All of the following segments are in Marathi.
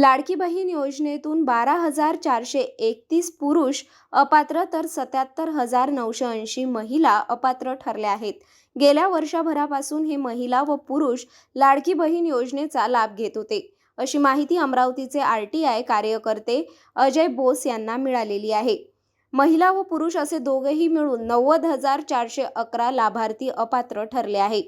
लाडकी बहीण योजनेतून बारा हजार चारशे एकतीस पुरुष अपात्र तर सत्याहत्तर हजार नऊशे ऐंशी महिला अपात्र ठरल्या आहेत. गेल्या वर्षभरापासून हे महिला व पुरुष लाडकी बहीण योजनेचा लाभ घेत होते. अशी माहिती अमरावतीचे आर टी आय कार्यकर्ते अजय बोस यांना मिळालेली आहे. महिला व पुरुष असे दोघेही मिळून नव्वद हजार चारशे अकरा लाभार्थी अपात्र ठरले आहे.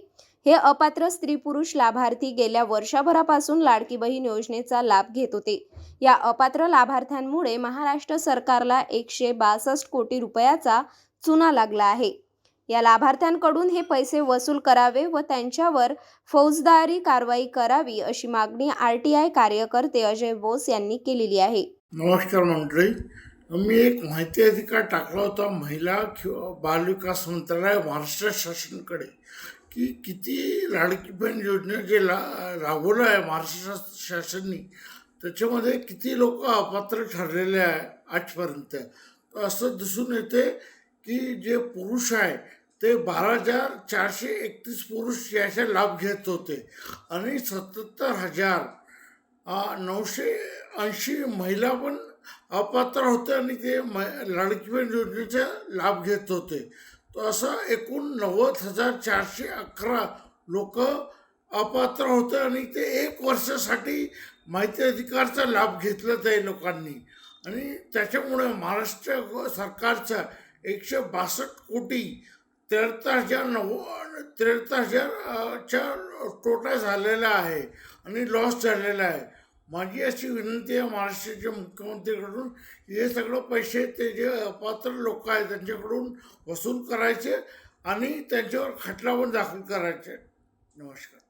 हे अपात्र स्त्री पुरुष लाभार्थी गेल्या वर्षभरापासून लाडकी बहीण योजनेचा लाभ घेत होते. या अपात्र लाभार्थ्यांमुळे महाराष्ट्र सरकारला एकशे बासष्ट कोटी रुपयाचा चुना लागला आहे. या लाभार्थ्यांकडून हे पैसे वसूल करावे व त्यांच्यावर फौजदारी कारवाई करावी अशी मागणी आर टी आय कार्यकर्ते अजय बोस यांनी केलेली आहे. नमस्कार मंडळी मी एक माहिती अधिकार टाकला होता महिला किंवा बालविकास मंत्रालय महाराष्ट्र शासनाकडे. की किती लाडकी बहीण योजना जे ला राबवलं आहे महाराष्ट्र शा- त्याच्यामध्ये किती लोक अपात्र ठरलेले आहे आजपर्यंत. असं दिसून येते की जे पुरुष आहे ते बारा हजार चारशे एकतीस पुरुष याचा लाभ घेत होते. आणि सत्याहत्तर हजार नऊशे ऐंशी महिला पण अपात्र होते आणि ते म लाडकी बहीण योजनेचा लाभ घेत होते. तर असं एकूण नव्वद हजार चारशे अकरा लोक अपात्र होते आणि ते एक वर्षासाठी माहिती अधिकारचा लाभ घेतला त्या लोकांनी. आणि त्याच्यामुळे महाराष्ट्र सरकारचा एकशे बासष्ट कोटी त्र्याहत्तर हजार नव्वद त्र्याहत्तर हजारच्या तोटा झालेला आहे आणि लॉस झालेला आहे. माझी अशी विनंती आहे महाराष्ट्राच्या मुख्यमंत्रीकडून हे सगळं पैसे ते जे अपात्र लोक आहेत त्यांच्याकडून वसूल करायचे आणि त्यांच्यावर खटला पण दाखल करायचे. नमस्कार.